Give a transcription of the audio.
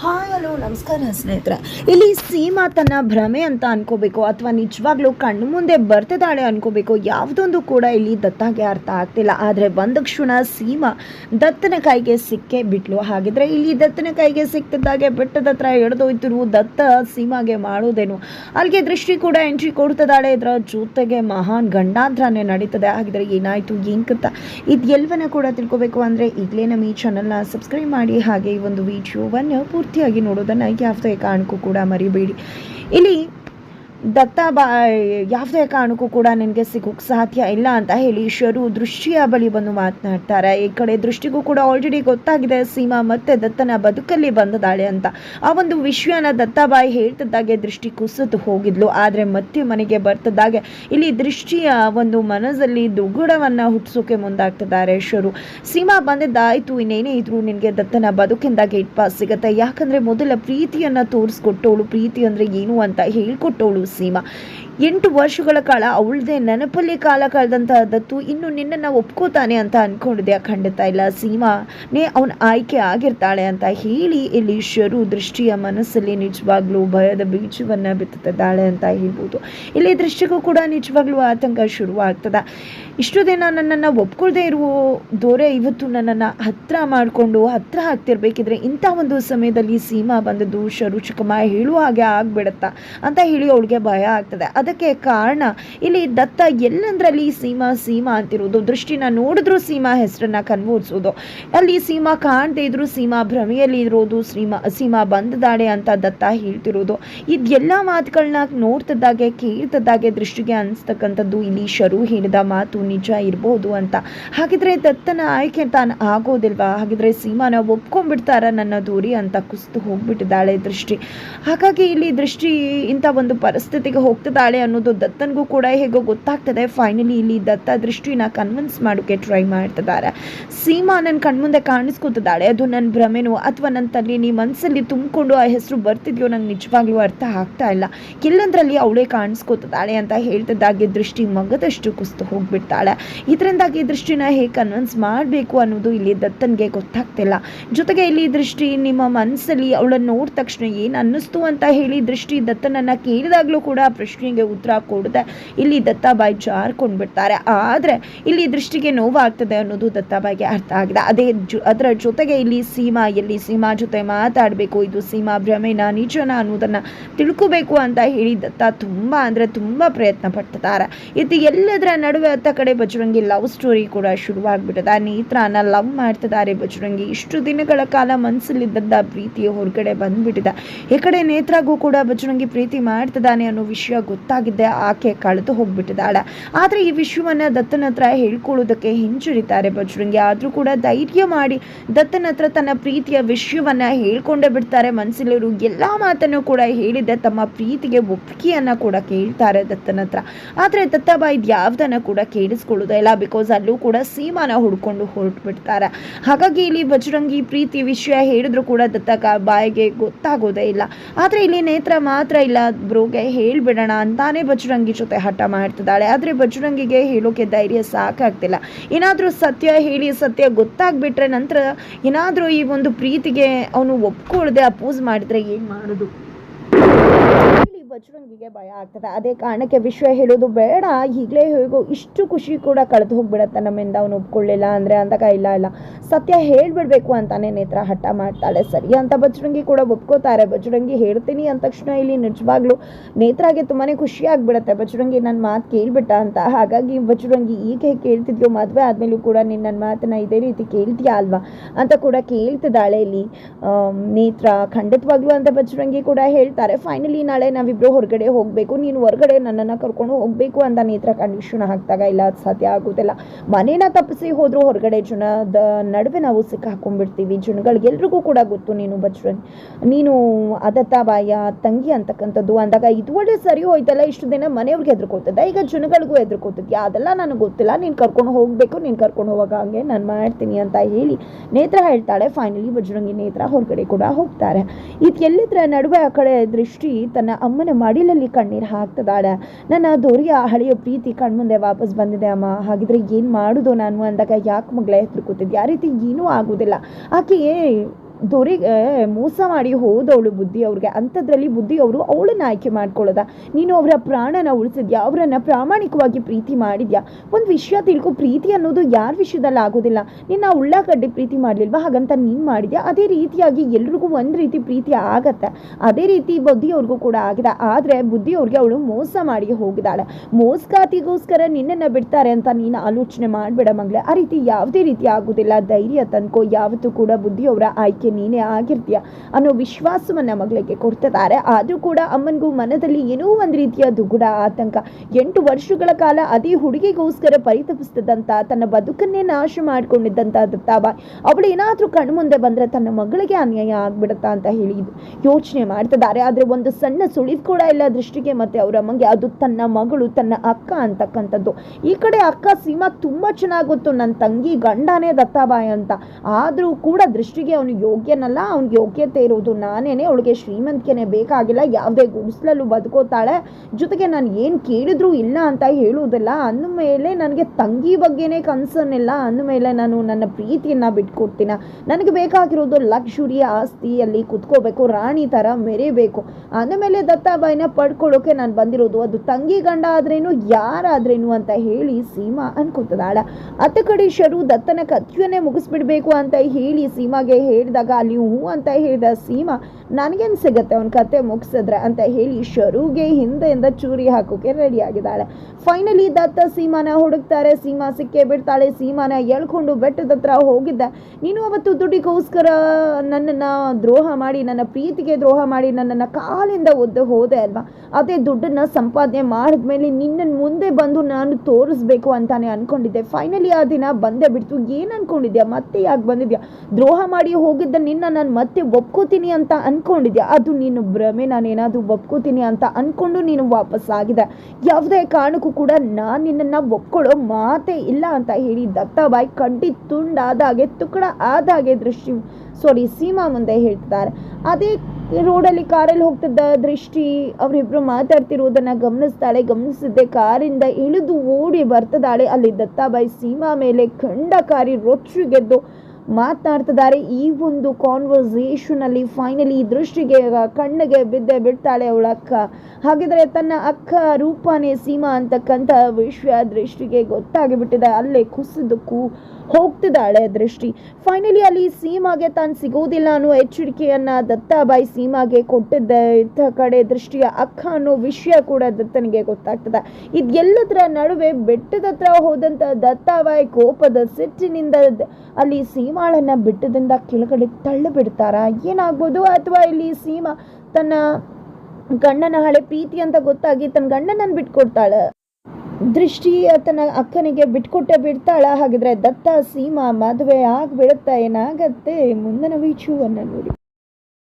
Hi, hello, ನಮಸ್ಕಾರ ಸ್ನೇಹಿತರೆ. ಇಲ್ಲಿ ಸೀಮಾ ತನ್ನ ಭ್ರಮೆ ಅಂತ ಅನ್ಕೋಬೇಕು, ಅಥವಾ ನಿಜವಾಗ್ಲೂ ಕಣ್ಣು ಮುಂದೆ ಬರ್ತದಾಳೆ ಅನ್ಕೋಬೇಕು. ಯಾವುದೊಂದು ಕೂಡ ಇಲ್ಲಿ ದತ್ತಾಗೆ ಅರ್ಥ ಆಗ್ತಿಲ್ಲ. ಆದರೆ ಬಂದ ಕ್ಷಣ ಸೀಮಾ ದತ್ತನ ಕೈಗೆ ಸಿಕ್ಕೇ ಬಿಟ್ಲು. ಹಾಗಿದ್ರೆ ಇಲ್ಲಿ ದತ್ತನ ಕೈಗೆ ಸಿಕ್ತಿದ್ದಾಗೆ ಬೆಟ್ಟದ ಹತ್ರ ಎಳೆದೋಯ್ತಿರು ದತ್ತ ಸೀಮಾಗೆ ಮಾಡೋದೇನು? ಅಲ್ಲಿಗೆ ದೃಷ್ಟಿ ಕೂಡ ಎಂಟ್ರಿ ಕೊಡ್ತದಾಳೆ ಇದರ ಜೊತೆಗೆ ಮಹಾನ್ ಗಂಡಾಂತರನೇ ನಡೀತದೆ. ಹಾಗಿದ್ರೆ ಏನಾಯ್ತು ಏನ್ಕತ್ತ ಇದು ಎಲ್ಲವನ್ನ ಕೂಡ ತಿಳ್ಕೊಬೇಕು. ಅಂದರೆ ಈಗಲೇ ನಮ್ಮ ಈ ಚಾನಲ್ನ ಸಬ್ಸ್ಕ್ರೈಬ್ ಮಾಡಿ. ಹಾಗೆ ಈ ಒಂದು ವಿಡಿಯೋವನ್ನು ಪೂರ್ತಿಯಾಗಿ ನೋಡೋದನ್ನು ಯಾವುದೇ ಕಾರಣಕ್ಕೂ ಕೂಡ ಮರಿಬೇಡಿ. ಇಲ್ಲಿ ದತ್ತ ಬಾ ಯಾವುದೇ ಕಾರಣಕ್ಕೂ ಕೂಡ ನಿನಗೆ ಸಿಗೋಕ್ಕೆ ಸಾಧ್ಯ ಇಲ್ಲ ಅಂತ ಹೇಳಿ ಶರು ದೃಷ್ಟಿಯ ಬಳಿ ಬಂದು ಮಾತನಾಡ್ತಾರೆ. ಈ ಕಡೆ ದೃಷ್ಟಿಗೂ ಕೂಡ ಆಲ್ರೆಡಿ ಗೊತ್ತಾಗಿದೆ, ಸೀಮಾ ಮತ್ತೆ ದತ್ತನ ಬದುಕಲ್ಲಿ ಬಂದದಾಳೆ ಅಂತ. ಆ ಒಂದು ವಿಷಯನ ದತ್ತಾಬಾಯಿ ಹೇಳ್ತಿದ್ದಾಗೆ, ದೃಷ್ಟಿ ಕುಸಿದು ಹೋಗಿದ್ಲು. ಆದರೆ ಮತ್ತೆ ಮನೆಗೆ ಬರ್ತದಾಗೆ ಇಲ್ಲಿ ದೃಷ್ಟಿಯ ಒಂದು ಮನಸ್ಸಲ್ಲಿ ದುಗುಡವನ್ನು ಹುಟ್ಟಿಸೋಕೆ ಮುಂದಾಗ್ತಿದ್ದಾರೆ ಶರು ಸೀಮಾ ಬಂದಿದ್ದಾಯ್ತು, ಇನ್ನೇನೇ ಇದ್ರು ನಿನಗೆ ದತ್ತನ ಬದುಕಿಂದ ಗೇಟ್ ಪಾಸ್ ಸಿಗುತ್ತೆ. ಯಾಕಂದರೆ ಮೊದಲ ಪ್ರೀತಿಯನ್ನು ತೋರಿಸ್ಕೊಟ್ಟವಳು. ಪ್ರೀತಿ ಅಂದರೆ ಏನು ಅಂತ ಹೇಳ್ಕೊಟ್ಟವಳು ಸೀಮಾ ಎಂಟು ವರ್ಷಗಳ ಕಾಲ ಅವಳದೇ ನೆನಪಲ್ಲಿ ಕಾಲ ಕಳೆದಂತಹ ದತ್ತು ಇನ್ನು ನಿನ್ನನ್ನು ಒಪ್ಕೋತಾನೆ ಅಂತ ಅನ್ಕೊಂಡಿದ್ದೆ ಖಂಡಿತ ಇಲ್ಲ, ಸೀಮಾನೇ ಅವನ ಆಯ್ಕೆ ಆಗಿರ್ತಾಳೆ ಅಂತ ಹೇಳಿ ಇಲ್ಲಿ ಶರು ದೃಷ್ಟಿಯ ಮನಸ್ಸಲ್ಲಿ ನಿಜವಾಗ್ಲೂ ಭಯದ ಬೀಜವನ್ನು ಬಿತ್ತುತ್ತಿದ್ದಾಳೆ ಅಂತ ಹೇಳ್ಬೋದು. ಇಲ್ಲಿ ದೃಷ್ಟಿಗೂ ಕೂಡ ನಿಜವಾಗ್ಲೂ ಆತಂಕ ಶುರುವಾಗ್ತದ. ಇಷ್ಟು ದಿನ ನನ್ನನ್ನು ಒಪ್ಕೊಳ್ದೇ ಇರುವ ದೊರೆ ಇವತ್ತು ನನ್ನನ್ನು ಹತ್ರ ಮಾಡಿಕೊಂಡು ಹತ್ರ ಆಗ್ತಿರ್ಬೇಕಿದ್ರೆ ಇಂಥ ಒಂದು ಸಮಯದಲ್ಲಿ ಸೀಮಾ ಬಂದದ್ದು ಶರು ಚಿಕ್ಕಮ್ಮ ಹೇಳುವ ಹಾಗೆ ಆಗ್ಬಿಡತ್ತಾ ಅಂತ ಹೇಳಿ ಅವಳಿಗೆ ಭಯ ಆಗ್ತದೆ. ಅದಕ್ಕೆ ಕಾರಣ ಇಲ್ಲಿ ದತ್ತ ಎಲ್ಲಂದ್ರಲ್ಲಿ ಸೀಮಾ ಸೀಮಾ ಅಂತಿರೋದು ದೃಷ್ಟಿನ ನೋಡಿದ್ರು ಸೀಮಾ ಹೆಸರನ್ನ ಕನ್ವರ್ಸೋದು ಅಲ್ಲಿ ಸೀಮಾ ಕಾಣದೇ ಇದ್ರು ಸೀಮಾ ಭ್ರಮೆಯಲ್ಲಿ ಇರೋದು, ಸೀಮಾ ಸೀಮಾ ಬಂದದಾಳೆ ಅಂತ ದತ್ತ ಹೇಳ್ತಿರೋದು. ಇದೆಲ್ಲ ಮಾತುಗಳನ್ನ ನೋಡ್ತಿದ್ದಾಗೆ, ಕೇಳ್ತಿದ್ದಾಗೆ ದೃಷ್ಟಿಗೆ ಅನಿಸ್ತಕ್ಕಂಥದ್ದು ಇಲ್ಲಿ ಶರು ಹೇಳಿದ ಮಾತು ನಿಜ ಇರ್ಬೋದು ಅಂತ. ಹಾಗಿದ್ರೆ ದತ್ತನ ಆಯ್ಕೆ ತಾನು ಆಗೋದಿಲ್ವಾ? ಹಾಗಿದ್ರೆ ಸೀಮಾನ ಒಪ್ಕೊಂಡ್ಬಿಡ್ತಾರ ನನ್ನ ದೂರಿ ಅಂತ ಕುಸಿದು ಹೋಗ್ಬಿಟ್ಟಿದ್ದಾಳೆ ದೃಷ್ಟಿ. ಹಾಗಾಗಿ ಇಲ್ಲಿ ದೃಷ್ಟಿ ಇಂಥ ಒಂದು ಪರಿಸ್ಥಿತಿಗೆ ಹೋಗ್ತಿದ್ದಾಳೆ ಅನ್ನೋದು ದತ್ತನಿಗೂ ಕೂಡ ಹೇಗೋ ಗೊತ್ತಾಗ್ತದೆ. ಫೈನಲಿ ಇಲ್ಲಿ ದತ್ತ ದೃಷ್ಟಿನ ಕನ್ವಿನ್ಸ್ ಮಾಡೋಕೆ ಟ್ರೈ ಮಾಡ್ತಿದ್ದಾರೆ. ಸೀಮಾ ನನ್ನ ಕಣ್ಮುಂದೆ ಕಾಣಿಸ್ಕೊತಿದ್ದಾಳೆ. ಅದು ನನ್ನ ಭ್ರಮೆನೋ ಅಥವಾ ನನ್ನ ತಲೆಯಲ್ಲಿ ಮನಸ್ಸಲ್ಲಿ ತುಂಬಿಕೊಂಡು ಆ ಹೆಸರು ಬರ್ತಿದ್ಯೋ ನಂಗೆ ನಿಜವಾಗ್ಲೂ ಅರ್ಥ ಆಗ್ತಾ ಇಲ್ಲ. ಇಲ್ಲಂದ್ರಲ್ಲಿ ಅವಳೇ ಕಾಣಿಸ್ಕೊತಿದ್ದಾಳೆ ಅಂತ ಹೇಳ್ತಿದ್ದಾಗೆ ದೃಷ್ಟಿ ಮಗದಷ್ಟು ಕುಸ್ತು ಹೋಗ್ಬಿಡ್ತಾಳೆ. ಇದರಿಂದಾಗಿ ದೃಷ್ಟಿನ ಹೇಗೆ ಕನ್ವಿನ್ಸ್ ಮಾಡಬೇಕು ಅನ್ನೋದು ಇಲ್ಲಿ ದತ್ತನಿಗೆ ಗೊತ್ತಾಗ್ತಿಲ್ಲ. ಜೊತೆಗೆ ಇಲ್ಲಿ ದೃಷ್ಟಿ ನಿಮ್ಮ ಮನಸ್ಸಲ್ಲಿ ಅವಳನ್ನು ನೋಡಿದ ತಕ್ಷಣ ಏನು ಅನ್ನಿಸ್ತು ಅಂತ ಹೇಳಿ ದೃಷ್ಟಿ ದತ್ತನನ್ನು ಕೇಳಿದಾಗಲೂ ಕೂಡ ಪ್ರಶ್ನೆಗೆ ಉತ್ತರ ಕೊಡದೆ ಇಲ್ಲಿ ದತ್ತಾಬಾಯಿ ಜಾರ್ಕೊಂಡ್ಬಿಡ್ತಾರೆ. ಆದರೆ ಇಲ್ಲಿ ದೃಷ್ಟಿಗೆ ನೋವಾಗ್ತದೆ ಅನ್ನೋದು ದತ್ತಾಬಾಯಿಗೆ ಅರ್ಥ ಆಗಿದೆ. ಅದೇ ಅದರ ಜೊತೆಗೆ ಇಲ್ಲಿ ಸೀಮಾ, ಎಲ್ಲಿ ಸೀಮಾ ಜೊತೆ ಮಾತಾಡಬೇಕು, ಇದು ಸೀಮಾ ಭ್ರಮೆನ ನಿಜನ ಅನ್ನೋದನ್ನು ತಿಳ್ಕೋಬೇಕು ಅಂತ ಹೇಳಿ ದತ್ತ ತುಂಬ ಅಂದರೆ ತುಂಬ ಪ್ರಯತ್ನ ಪಡ್ತಿದ್ದಾರೆ. ಇದು ಎಲ್ಲದರ ನಡುವೆ ಅತ್ತ ಕಡೆ ಬಜರಂಗಿ ಲವ್ ಸ್ಟೋರಿ ಕೂಡ ಶುರುವಾಗ್ಬಿಟ್ಟದ. ನೇತ್ರನ ಲವ್ ಮಾಡ್ತಿದ್ದಾರೆ ಬಜರಂಗಿ. ಇಷ್ಟು ದಿನಗಳ ಕಾಲ ಮನಸ್ಸಲ್ಲಿದ್ದಂಥ ಪ್ರೀತಿ ಹೊರಗಡೆ ಬಂದ್ಬಿಟ್ಟಿದೆ. ಈ ಕಡೆ ನೇತ್ರಾಗೂ ಕೂಡ ಬಜರಂಗಿ ಪ್ರೀತಿ ಮಾಡ್ತಿದ್ದಾನೆ ಅನ್ನೋ ವಿಷಯ ಗೊತ್ತಾಗಿದ್ದೆ ಆಕೆ ಕಳೆದು ಹೋಗ್ಬಿಟ್ಟಿದ್ದಾಳೆ. ಆದರೆ ಈ ವಿಷಯವನ್ನ ದತ್ತನ ಹತ್ರ ಹೇಳ್ಕೊಳ್ಳೋದಕ್ಕೆ ಹಿಂಜರಿತಾರೆ ಬಜರಂಗಿ ಆದರೂ ಕೂಡ ಧೈರ್ಯ ಮಾಡಿ ದತ್ತನ ಹತ್ರ ತನ್ನ ಪ್ರೀತಿಯ ವಿಷಯವನ್ನು ಹೇಳ್ಕೊಂಡೇ ಬಿಡ್ತಾರೆ. ಮನಸ್ಸಲ್ಲಿರೋ ಎಲ್ಲ ಮಾತನ್ನು ಕೂಡ ಹೇಳಿದ್ದೆ ತಮ್ಮ ಪ್ರೀತಿಗೆ ಒಪ್ಪಿಗೆಯನ್ನು ಕೂಡ ಕೇಳ್ತಾರೆ ದತ್ತನ ಹತ್ರ. ಆದರೆ ದತ್ತಾಬಾಯಿ ಯಾವ್ದನ್ನ ಕೂಡ ಕೇಳಿಸ್ಕೊಳ್ಳೋದೇ ಇಲ್ಲ. ಬಿಕಾಸ್ ಅಲ್ಲೂ ಕೂಡ ಸೀಮಾನ ಹುಡ್ಕೊಂಡು ಹೊರಟು ಬಿಡ್ತಾರೆ ಹಾಗಾಗಿ ಇಲ್ಲಿ ಬಜರಂಗಿ ಪ್ರೀತಿ ವಿಷಯ ಹೇಳಿದ್ರು ಕೂಡ ದತ್ತ ಬಾಯಿಗೆ ಗೊತ್ತಾಗೋದೇ ಇಲ್ಲ. ಆದರೆ ಇಲ್ಲಿ ನೇತ್ರ ಮಾತ್ರ ಇಲ್ಲ. ಬ್ರೋಗೆ ಹೇಳ್ಬಿಡೋಣ ಅಂತಾನೆ ಬಜರಂಗಿ ಜೊತೆ ಹಠ ಮಾಡ್ತಿದ್ದಾಳೆ. ಆದರೆ ಬಜರಂಗಿಗೆ ಹೇಳೋಕೆ ಧೈರ್ಯ ಸಾಕಾಗ್ತಿಲ್ಲ. ಏನಾದರೂ ಸತ್ಯ ಹೇಳಿ, ಸತ್ಯ ಗೊತ್ತಾಗ್ಬಿಟ್ರೆ ನಂತರ ಏನಾದರೂ ಈ ಒಂದು ಪ್ರೀತಿಗೆ ಅವನು ಒಪ್ಕೊಳ್ದೆ, ಅಪೋಸ್ ಮಾಡಿದ್ರೆ ಏನು ಮಾಡೋದು? ಬಜರಂಗಿಗೆ ಭಯ ಆಗ್ತದೆ. ಅದೇ ಕಾರಣಕ್ಕೆ ವಿಷಯ ಹೇಳೋದು ಬೇಡ. ಈಗಲೇ ಹೇಗೋ ಇಷ್ಟು ಖುಷಿ ಕೂಡ ಕಳೆದು ಹೋಗ್ಬಿಡತ್ತೆ ನಮ್ಮಿಂದ ಅವನು ಒಪ್ಕೊಳ್ಳಿಲ್ಲ ಅಂದರೆ ಅಂದಾಗ ಇಲ್ಲ ಇಲ್ಲ. ಸತ್ಯ ಹೇಳ್ಬಿಡ್ಬೇಕು ಅಂತಾನೆ ನೇತ್ರ ಹಠ ಮಾಡ್ತಾಳೆ. ಸರಿ ಅಂತ ಬಜರಂಗಿ ಕೂಡ ಒಪ್ಕೋತಾರೆ. ಬಜರಂಗಿ ಹೇಳ್ತೀನಿ ಅಂದ ತಕ್ಷಣ ಇಲ್ಲಿ ನಿಜವಾಗ್ಲೂ ನೇತ್ರಾಗೆ ತುಂಬಾ ಖುಷಿ ಆಗಿಬಿಡತ್ತೆ. ಬಜರಂಗಿ ನನ್ನ ಮಾತು ಕೇಳಿಬಿಟ್ಟ ಅಂತ. ಹಾಗಾಗಿ ಬಜರಂಗಿ ಈಗ ಹೇಗೆ ಕೇಳ್ತಿದ್ಯೋ ಮದುವೆ ಆದಮೇಲೂ ಕೂಡ ನೀನು ನನ್ನ ಮಾತನ್ನ ಇದೇ ರೀತಿ ಕೇಳ್ತೀಯಾ ಅಲ್ವಾ ಅಂತ ಕೂಡ ಕೇಳ್ತಿದ್ದಾಳೆ ಇಲ್ಲಿ. ನೇತ್ರ ಖಂಡಿತವಾಗ್ಲೂ ಅಂತ ಬಜರಂಗಿ ಕೂಡ ಹೇಳ್ತಾರೆ. ಫೈನಲಿ ನಾಳೆ ನಾವಿಬ್ರು ಹೊರಗಡೆ ಹೋಗಬೇಕು, ನೀನು ಹೊರಗಡೆ ನನ್ನನ್ನು ಕರ್ಕೊಂಡು ಹೋಗಬೇಕು ಅಂತ ನೇತ್ರ ಕಂಡೀಷನ್ ಹಾಕಿದಾಗ ಇಲ್ಲ, ಅದು ಸಾಧ್ಯ ಆಗೋದಿಲ್ಲ. ಮನೇನ ತಪ್ಪಿಸಿ ಹೋದರೂ ಹೊರಗಡೆ ಜನದ ನಡುವೆ ನಾವು ಸಿಕ್ಕಾಕೊಂಡ್ಬಿಡ್ತೀವಿ ಜನಗಳಿಗೆಲ್ರಿಗೂ ಕೂಡ ಗೊತ್ತು ನೀನು ಬಜರಂಗಿ ನೀನು ಅದತ್ತ ಬಾಯ ತಂಗಿ ಅಂತಕ್ಕಂಥದ್ದು ಅಂದಾಗ ಇದು ಒಳ್ಳೆ ಸರಿ ಹೋಯ್ತಲ್ಲ, ಇಷ್ಟು ದಿನ ಮನೆಯವ್ರಿಗೆ ಹೆದ್ರಕೋತದ ಈಗ ಜನಗಳಿಗೂ ಹೆದರ್ಕೋತಿದ್ಯಾ ಅದೆಲ್ಲ ನನಗೆ ಗೊತ್ತಿಲ್ಲ. ನೀನು ಕರ್ಕೊಂಡು ಹೋಗಬೇಕು, ನೀನು ಕರ್ಕೊಂಡು ಹೋಗಾಗ ಹಂಗೆ ನಾನು ಮಾಡ್ತೀನಿ ಅಂತ ಹೇಳಿ ನೇತ್ರ ಹೇಳ್ತಾಳೆ. ಫೈನಲಿ ಬಜರಂಗಿ ನೇತ್ರ ಹೊರಗಡೆ ಕೂಡ ಹೋಗ್ತಾರೆ. ಇದು ಎಲ್ಲಿದ್ರ ನಡುವೆ ಆ ಕಡೆ ದೃಷ್ಟಿ ತನ್ನ ಅಮ್ಮನ ಮಡಿಲಲ್ಲಿ ಕಣ್ಣೀರು ಹಾಕ್ತಿದ್ದಾಳೆ ನನ್ನ ದೊರೆಯ ಹಳೆಯ ಪ್ರೀತಿ ಕಣ್ಮುಂದೆ ವಾಪಸ್ ಬಂದಿದೆ ಅಮ್ಮ. ಹಾಗಿದ್ರೆ ಏನು ಮಾಡೋದು ನಾನು? ಅಂದಾಗ ಯಾಕೆ ಮಗಳೇ ಕೂತಿದ್ದೆ ಆ ರೀತಿ ಏನೂ ಆಗೋದಿಲ್ಲ. ಆಕೆಯೇ ದೊರೆಗೆ ಮೋಸ ಮಾಡಿ ಹೋದವಳು ಬುದ್ಧಿ ಅವ್ರಿಗೆ. ಅಂಥದ್ರಲ್ಲಿ ಬುದ್ಧಿ ಅವರು ಅವಳನ್ನ ಆಯ್ಕೆ ಮಾಡ್ಕೊಳ್ಳೋದ ನೀನು ಅವರ ಪ್ರಾಣನ ಉಳಿಸಿದ್ಯಾ? ಅವರನ್ನು ಪ್ರಾಮಾಣಿಕವಾಗಿ ಪ್ರೀತಿ ಮಾಡಿದ್ಯಾ? ಒಂದು ವಿಷಯ ತಿಳ್ಕೊ, ಪ್ರೀತಿ ಅನ್ನೋದು ಯಾರ ವಿಷಯದಲ್ಲಿ ಆಗೋದಿಲ್ಲ. ನಿನ್ನ ಉಳ್ಳಾಗಡ್ಡೆ ಪ್ರೀತಿ ಮಾಡಲಿಲ್ವಾ? ಹಾಗಂತ ನೀನು ಮಾಡಿದ್ಯಾ? ಅದೇ ರೀತಿಯಾಗಿ ಎಲ್ರಿಗೂ ಒಂದು ರೀತಿ ಪ್ರೀತಿ ಆಗತ್ತೆ. ಅದೇ ರೀತಿ ಬುದ್ಧಿ ಅವ್ರಿಗೂ ಕೂಡ ಆಗಿದೆ. ಆದರೆ ಬುದ್ಧಿ ಅವ್ರಿಗೆ ಅವಳು ಮೋಸ ಮಾಡಿ ಹೋಗಿದ್ದಾಳೆ. ಮೋಸ್ಗಾತಿಗೋಸ್ಕರ ನಿನ್ನನ್ನು ಬಿಡ್ತಾರೆ ಅಂತ ನೀನು ಆಲೋಚನೆ ಮಾಡಬೇಡ ಮಗಳೇ. ಆ ರೀತಿ ಯಾವುದೇ ರೀತಿ ಆಗೋದಿಲ್ಲ. ಧೈರ್ಯ ತನ್ಕೋ ಯಾವತ್ತೂ ಕೂಡ ಬುದ್ಧಿ ಅವರ ಆಯ್ಕೆ ನೀನೇ ಆಗಿರ್ತೀಯ ಅನ್ನೋ ವಿಶ್ವಾಸವನ್ನ ಮಗಳಿಗೆ ಕೊಡ್ತಿದ್ದಾರೆ. ಆದರೂ ಕೂಡ ಅಮ್ಮನಿಗೂ ಮನದಲ್ಲಿ ಏನೋ ಒಂದು ರೀತಿಯ ದುಗುಡ, ಆತಂಕ. ಎಂಟು ವರ್ಷಗಳ ಕಾಲ ಅದೇ ಹುಡುಗಿಗೋಸ್ಕರ ಪರಿತಪಿಸ್ತಿದ್ದಂಥ ತನ್ನ ಬದುಕನ್ನೇ ನಾಶ ಮಾಡಿಕೊಂಡಿದ್ದಂಥ ದತ್ತಾಬಾಯಿ. ಅವಳು ಏನಾದರೂ ಕಣ್ಮುಂದೆ ಬಂದರೆ ತನ್ನ ಮಗಳಿಗೆ ಅನ್ಯಾಯ ಆಗ್ಬಿಡುತ್ತಾ ಅಂತ ಹೇಳಿ ಯೋಚನೆ ಮಾಡ್ತಿದ್ದಾರೆ. ಆದರೆ ಒಂದು ಸಣ್ಣ ಸುಳಿವು ಕೂಡ ಇಲ್ಲ ದೃಷ್ಟಿಗೆ, ಮತ್ತೆ ಅವರ ಅಮ್ಮಗೆ ಅದು ತನ್ನ ಮಗಳು, ತನ್ನ ಅಕ್ಕ ಅಂತಕ್ಕಂಥದ್ದು. ಈ ಕಡೆ ಅಕ್ಕ ಸೀಮಾ ತುಂಬಾ ಚೆನ್ನಾಗಿ ಗೊತ್ತು ನನ್ನ ತಂಗಿ ಗಂಡನೇ ದತ್ತಾಬಾಯಿ ಅಂತ. ಆದರೂ ಕೂಡ ದೃಷ್ಟಿಗೆ ಅವನು ಯೋಗ್ಯನಲ್ಲ, ಅವ್ನಿಗೆ ಯೋಗ್ಯತೆ ಇರೋದು ನಾನೇನೆ, ಅವಳಿಗೆ ಶ್ರೀಮಂತಿಕೆನೆ ಬೇಕಾಗಿಲ್ಲ, ಯಾವುದೇ ಗುಡಿಸ್ಲಲ್ಲೂ ಬದುಕೋತಾಳೆ. ಜೊತೆಗೆ ನಾನು ಏನು ಕೇಳಿದ್ರು ಇಲ್ಲ ಅಂತ ಹೇಳುವುದಿಲ್ಲ. ಅಂದಮೇಲೆ ನನಗೆ ತಂಗಿ ಬಗ್ಗೆನೇ ಕನ್ಸರ್ನ್ ಇಲ್ಲ. ಅಂದಮೇಲೆ ನಾನು ನನ್ನ ಪ್ರೀತಿಯನ್ನು ಬಿಟ್ಕೊಡ್ತೀನಿ. ನನಗೆ ಬೇಕಾಗಿರೋದು ಲಕ್ಷುರಿ ಆಸ್ತಿಯಲ್ಲಿ ಕುತ್ಕೋಬೇಕು, ರಾಣಿ ಥರ ಮೆರಿಬೇಕು. ಅಂದಮೇಲೆ ದತ್ತಾಬಾಯಿನ ಪಡ್ಕೊಳ್ಳೋಕೆ ನಾನು ಬಂದಿರೋದು ಅದು ತಂಗಿ ಗಂಡ ಆದ್ರೇನು ಯಾರಾದ್ರೇನು ಅಂತ ಹೇಳಿ ಸೀಮಾ ಅನ್ಕೋತದಾಳ. ಅತ್ತ ಕಡೆ ಶರು ದತ್ತನ ಕಥೆಯನ್ನೇ ಮುಗಿಸ್ಬಿಡ್ಬೇಕು ಅಂತ ಹೇಳಿ ಸೀಮಾಗೆ ಹೇಳಿದಾಗ ಅಲ್ಲಿ ಹೂ ಅಂತ ಹೇಳಿದ ಸೀಮಾ, ನನಗೇನು ಸಿಗುತ್ತೆ? ಅವನ ಕತೆ ಮುಗಿಸಿದ್ರೆ? ಅಂತ ಹೇಳಿ ಶರುಗೆ ಹಿಂದೆಯಿಂದ ಚೂರಿ ಹಾಕೋಕೆ ರೆಡಿ ಆಗಿದ್ದಾಳೆ ಫೈನಲಿ ದತ್ತ ಸೀಮಾನ ಹುಡುಕ್ತಾರೆ. ಸೀಮಾ ಸಿಕ್ಕೇ ಬಿಡ್ತಾಳೆ. ಸೀಮಾನ ಎಳ್ಕೊಂಡು ಬೆಟ್ಟದ ಹತ್ರ ಹೋಗಿದ್ದೆ. ನೀನು ಅವತ್ತು ದುಡ್ಡಿಗೋಸ್ಕರ ನನ್ನನ್ನು ದ್ರೋಹ ಮಾಡಿ, ನನ್ನ ಪ್ರೀತಿಗೆ ದ್ರೋಹ ಮಾಡಿ, ನನ್ನನ್ನು ಕಾಲಿಂದ ಒದ್ದು ಹೋದೆ ಅಲ್ವಾ? ಅದೇ ದುಡ್ಡನ್ನು ಸಂಪಾದನೆ ಮಾಡಿದ್ಮೇಲೆ ನಿನ್ನನ್ನು ಮುಂದೆ ಬಂದು ನಾನು ತೋರಿಸ್ಬೇಕು ಅಂತಾನೆ ಅನ್ಕೊಂಡಿದ್ದೆ. ಫೈನಲಿ ಆ ದಿನ ಬಂದೇ ಬಿಡ್ತು. ಏನು ಅನ್ಕೊಂಡಿದ್ಯಾ? ಮತ್ತೆ ಯಾಕೆ ಬಂದಿದ್ಯಾ? ದ್ರೋಹ ಮಾಡಿ ಹೋಗಿದ್ದ ನಿನ್ನ ನಾನು ಮತ್ತೆ ಒಪ್ಕೋತೀನಿ ಅಂತ ಅಂದ್ಕೊಂಡಿದ್ಯಾ ಅದು ನೀನು ಭ್ರಮೆ, ನಾನೇನಾದರೂ ಒಪ್ಕೋತೀನಿ ಅಂತ ಅನ್ಕೊಂಡು ನೀನು ವಾಪಸ್ ಆಗಿದೆ. ಯಾವುದೇ ಕಾರಣಕ್ಕೂ ಕೂಡ ನಾನು ನಿನ್ನನ್ನು ಒಪ್ಕೊಳ್ಳೋ ಮಾತೇ ಇಲ್ಲ ಅಂತ ಹೇಳಿ ದತ್ತಾಬಾಯಿ ಕಡ್ಡಿ ತುಂಡಾದಾಗೆ ತುಕಡ ಆದಾಗೆ ದೃಷ್ಟಿ ಸಾರಿ ಸೀಮಾ ಮುಂದೆ ಹೇಳ್ತಿದ್ದಾರೆ. ಅದೇ ರೋಡಲ್ಲಿ ಕಾರಲ್ಲಿ ಹೋಗ್ತಿದ್ದ ದೃಷ್ಟಿ ಅವರಿಬ್ಬರು ಮಾತಾಡ್ತಿರೋದನ್ನ ಗಮನಿಸ್ತಾಳೆ. ಗಮನಿಸಿದ್ದೆ ಕಾರಿಂದ ಇಳಿದು ಓಡಿ ಬರ್ತದಾಳೆ. ಅಲ್ಲಿ ದತ್ತಾಬಾಯಿ ಸೀಮಾ ಮೇಲೆ ಖಂಡಕಾರಿ ರೊಚ್ಚಿಗೆದ್ದು ಮಾತನಾಡ್ತಿದ್ದಾರೆ. ಈ ಒಂದು ಕಾನ್ವರ್ಸೇಷನ್ ಅಲ್ಲಿ ಫೈನಲಿ ದೃಷ್ಟಿಗೆ ಕಣ್ಣಿಗೆ ಬಿದ್ದೆ ಬಿಡ್ತಾಳೆ ಅವಳ ಅಕ್ಕ. ಹಾಗಿದ್ರೆ ತನ್ನ ಅಕ್ಕ ರೂಪಾನೇ ಸೀಮಾ ಅಂತಕ್ಕಂಥ ವಿಷಯ ದೃಷ್ಟಿಗೆ ಗೊತ್ತಾಗಿ ಬಿಟ್ಟಿದೆ ಅಲ್ಲೇ ಕುಸಿದು ಕೂ ಹೋಗ್ತಿದ್ದಾಳೆ ದೃಷ್ಟಿ. ಫೈನಲಿ ಅಲ್ಲಿ ಸೀಮಾಗೆ ತಾನು ಸಿಗೋದಿಲ್ಲ ಅನ್ನೋ ಎಚ್ಚರಿಕೆಯನ್ನ ದತ್ತಾಬಾಯಿ ಸೀಮಾಗೆ ಕೊಟ್ಟಿದ್ದೆ. ಇಂಥ ಕಡೆ ದೃಷ್ಟಿಯ ಅಕ್ಕ ಅನ್ನೋ ವಿಷಯ ಕೂಡ ದತ್ತನಿಗೆ ಗೊತ್ತಾಗ್ತದೆ. ಇದೆಲ್ಲದರ ನಡುವೆ ಬೆಟ್ಟದ ಹತ್ರ ಹೋದಂತ ದತ್ತಾಬಾಯಿ ಕೋಪದ ಸಿಟ್ಟಿನಿಂದ ಅಲ್ಲಿ ಅಲ್ಲಿ ಸೀಮಾಳನ್ನ ಬಿಟ್ಟದಿಂದ ಕೆಳಗಡೆ ತಳ್ಳಿ ಬಿಡ್ತಾರ ಏನಾಗ್ಬೋದು? ಅಥವಾ ಇಲ್ಲಿ ಸೀಮಾ ತನ್ನ ಗಂಡನ ಹಳೆ ಪ್ರೀತಿ ಅಂತ ಗೊತ್ತಾಗಿ ತನ್ನ ಗಂಡನನ್ನು ಬಿಟ್ಕೊಡ್ತಾಳ? ದೃಷ್ಟಿ ತನ್ನ ಅಕ್ಕನಿಗೆ ಬಿಟ್ಕೊಟ್ಟೆ ಬಿಡ್ತಾಳ. ಹಾಗಿದ್ರೆ ದತ್ತ ಸೀಮಾ ಮದುವೆ ಆಗ್ಬಿಡುತ್ತಾ, ಏನಾಗತ್ತೆ? ಮುಂದಿನ ವೀಚುವನ್ನು ನೋಡಿ.